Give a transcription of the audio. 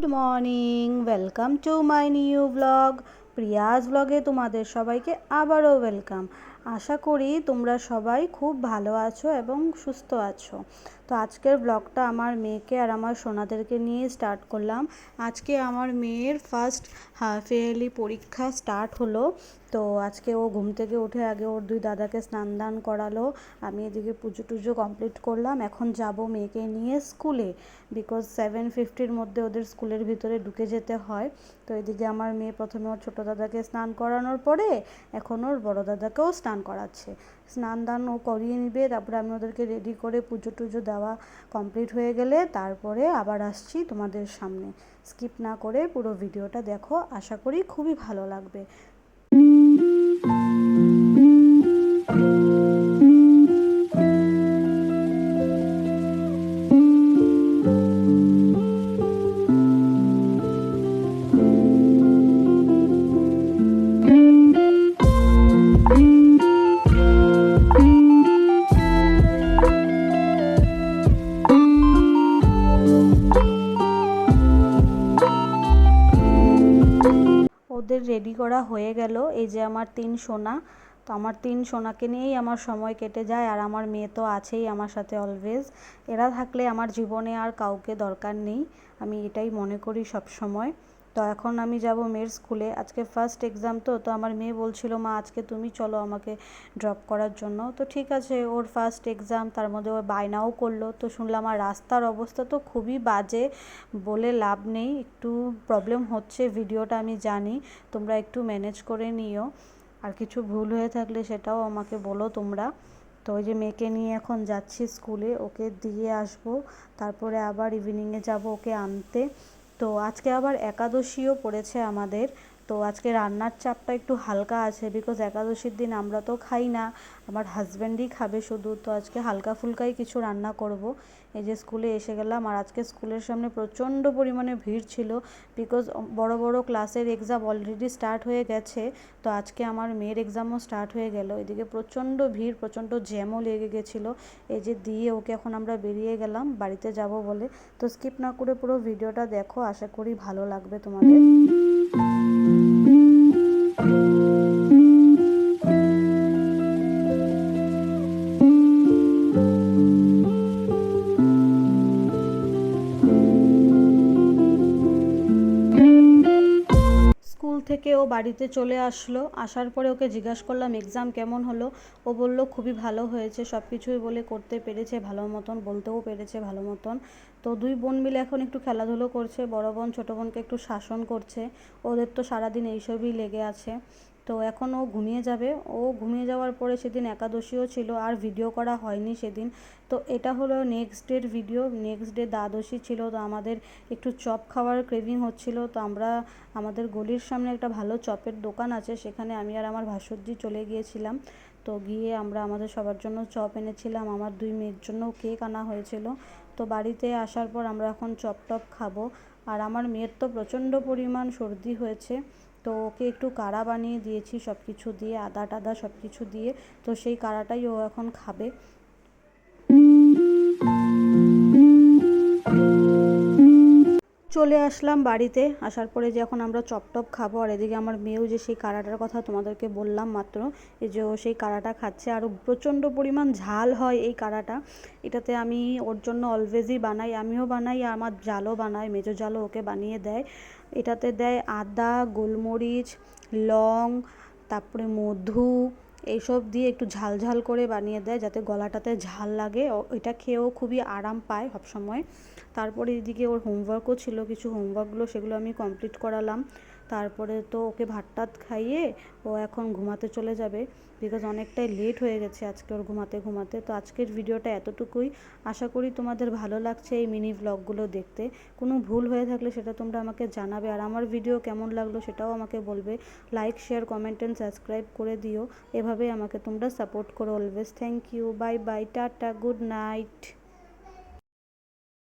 Good morning welcome to my new blog Priya's ব্লগে তোমাদের সবাইকে আবারও ওয়েলকাম আশা করি তোমরা সবাই খুব ভালো আছো এবং সুস্থ আছো। তো আজকের ব্লগটা আমার মেয়েকে আর আমার সোনাদেরকে নিয়ে স্টার্ট করলাম। আজকে আমার মেয়ের ফার্স্ট হাফ ইয়ারলি পরীক্ষা স্টার্ট হলো। তো আজকে ও ঘুম থেকে উঠে আগে ওর দুই দাদাকে স্নান দান করালো। আমি এদিকে পুজো টুজো কমপ্লিট করলাম। এখন যাব মেয়েকে নিয়ে স্কুলে বিকজ সেভেন ফিফটির মধ্যে ওদের স্কুলের ভিতরে ঢুকে যেতে হয়। তো এদিকে আমার মেয়ে প্রথমে ওর ছোটো দাদাকে স্নান করানোর পরে এখন ওর বড়ো দাদাকেও স্নান করাচ্ছে। স্নান দানও করিয়ে নিবে, তারপরে আমি ওদেরকে রেডি করে পুজো টুজো দেওয়া কমপ্লিট হয়ে গেলে তারপরে আবার আসছি তোমাদের সামনে। স্কিপ না করে পুরো ভিডিওটা দেখো, আশা করি খুবই ভালো লাগবে। করা হয়ে গেল। এই যে আমার তিন সোনা, তো আমার তিন সোনাকে নিয়েই আমার সময় কেটে যায় আর আমার মেয়ে তো আছেই আমার সাথে অলওয়েজ এরা থাকলে আমার জীবনে আর কাউকে দরকার নেই। আমি এটাই মনে করি সব সময় তো এখন আমি যাব মেয়ের স্কুলে। আজকে ফার্স্ট এক্সাম তো তো আমার মেয়ে বলছিল, মা, আজকে তুমি চলো আমাকে ড্রপ করার জন্য। তো ঠিক আছে, ওর ফার্স্ট এক্সাম তার মধ্যে ওর বায়নাও করল। তো শুনলাম, আর রাস্তার অবস্থা তো খুবই বাজে, বলে লাভ নেই। একটু প্রবলেম হচ্ছে, ভিডিওটা আমি জানি। তোমরা একটু ম্যানেজ করে নিও। আর কিছু ভুল হয়ে থাকলে সেটাও আমাকে বলো তোমরা। তো ওই যে মেয়েকে নিয়ে এখন যাচ্ছি স্কুলে, ওকে দিয়ে আসব। তারপরে আবার ইভিনিংয়ে যাব ওকে আনতে। তো আজকে আবার একাদশীও পড়েছে আমাদের। তো আজকে রান্নার চাপটা একটু হালকা আছে বিকজ একাদশীর দিন আমরা তো খাই না, আমার হাজব্যান্ডই খাবে শুধু, তো আজকে হালকা ফুলকাই কিছু রান্না করব। এই যে স্কুলে এসে গেলাম আর আজকে স্কুলের সামনে প্রচণ্ড পরিমাণে ভিড় ছিল বিকজ বড় বড় ক্লাসের এক্সাম অলরেডি স্টার্ট হয়ে গেছে, তো আজকে আমার মেয়ের এক্সামও স্টার্ট হয়ে গেল। এদিকে প্রচণ্ড ভিড়, প্রচণ্ড জ্যামও লেগে গেছিল। এই যে দিয়ে ওকে এখন আমরা বেরিয়ে গেলাম, বাড়িতে যাব বলে। তো স্কিপ না করে পুরো ভিডিওটা দেখো, আশা করি ভালো লাগবে তোমাদের। Thank you. স্কুল থেকে ও বাড়িতে চলে আসলো। আসার পরে ওকে জিজ্ঞাসা করলাম এক্সাম কেমন হলো? ও বলল, খুবই ভালো হয়েছে সব কিছুই বলে করতে পেরেছে, ভালো মতন, বলতেও পেরেছে ভালো মতন। তো দুই বোন মিলে এখন একটু খেলাধুলো করছে, বড় বোন, ছোটো বোনকে একটু শাসন করছে। ওদের তো সারাদিন এইসবই লেগে আছে। তো এখন ও ঘুমিয়ে যাবে। ও ঘুমিয়ে যাওয়ার পরে সেদিন একাদশীও ছিল, আর ভিডিও করা হয়নি সেদিন। তো এটা হলো নেক্সট ডের ভিডিও নেক্সট ডে দ্বাদশী ছিল, তো আমাদের একটু চপ খাওয়ার ক্রেভিং হচ্ছিল। তো আমরা, আমাদের গলির সামনে একটা ভালো চপের দোকান আছে, সেখানে আমি আর আমার ভাসুরজি চলে গিয়েছিলাম। তো গিয়ে আমরা আমাদের সবার জন্য চপ এনেছিলাম। আমার দুই মেয়ের জন্য কেক আনা হয়েছিল। তো বাড়িতে আসার পর আমরা এখন চপ টপ খাব। আর আমার মেয়ের তো প্রচণ্ড পরিমাণ সর্দি হয়েছে। তো ওকে একটু কাড়া বানিয়ে দিয়েছি সব কিছু দিয়ে আদা টাদা সব কিছু দিয়ে। তো সেই কাড়াটাই ও এখন খাবে। চলে আসলাম বাড়িতে। আসার পরে যে এখন আমরা চপ টপ খাব, আর এদিকে আমার মেয়েও যে সেই কাড়াটার কথা তোমাদেরকে বললাম মাত্র, এই যে ও সেই কাড়াটা খাচ্ছে, আর প্রচণ্ড পরিমাণ ঝাল হয় এই কাড়াটা এটাতে আমি ওর জন্য অলওয়েজই বানাই, আমিও বানাই, আর আমার জালও বানাই, মেজো জালও ওকে বানিয়ে দেয়। এটাতে দেয় আদা, গোলমরিচ, লং, তারপরে মধু এইসব দিয়ে একটু ঝাল ঝাল করে বানিয়ে দেয় যাতে গলাটাতে ঝাল লাগে। এটা খেয়েও খুবই আরাম পায় সবসময়। তারপরে এদিকে ওর হোমওয়ার্কও ছিল, কিছু হোমওয়ার্কগুলো সেগুলো আমি কমপ্লিট করালাম। তারপরে তো ওকে ভাত টাত খাইয়ে ও এখন ঘুমাতে চলে যাবে বিকজ অনেকটাই লেট হয়ে গেছে আজকে ওর ঘুমাতে ঘুমাতে। তো আজকের ভিডিওটা এতটুকুই। আশা করি তোমাদের ভালো লাগছে এই মিনি ব্লগগুলো দেখতে। কোনো ভুল হয়ে থাকলে সেটা তোমরা আমাকে জানাবে। আর আমার ভিডিও কেমন লাগল সেটাও আমাকে বলবে। Like share comment and subscribe করে দিও। এভাবেই আমাকে তোমরা সাপোর্ট করো always thank you bye bye tata good night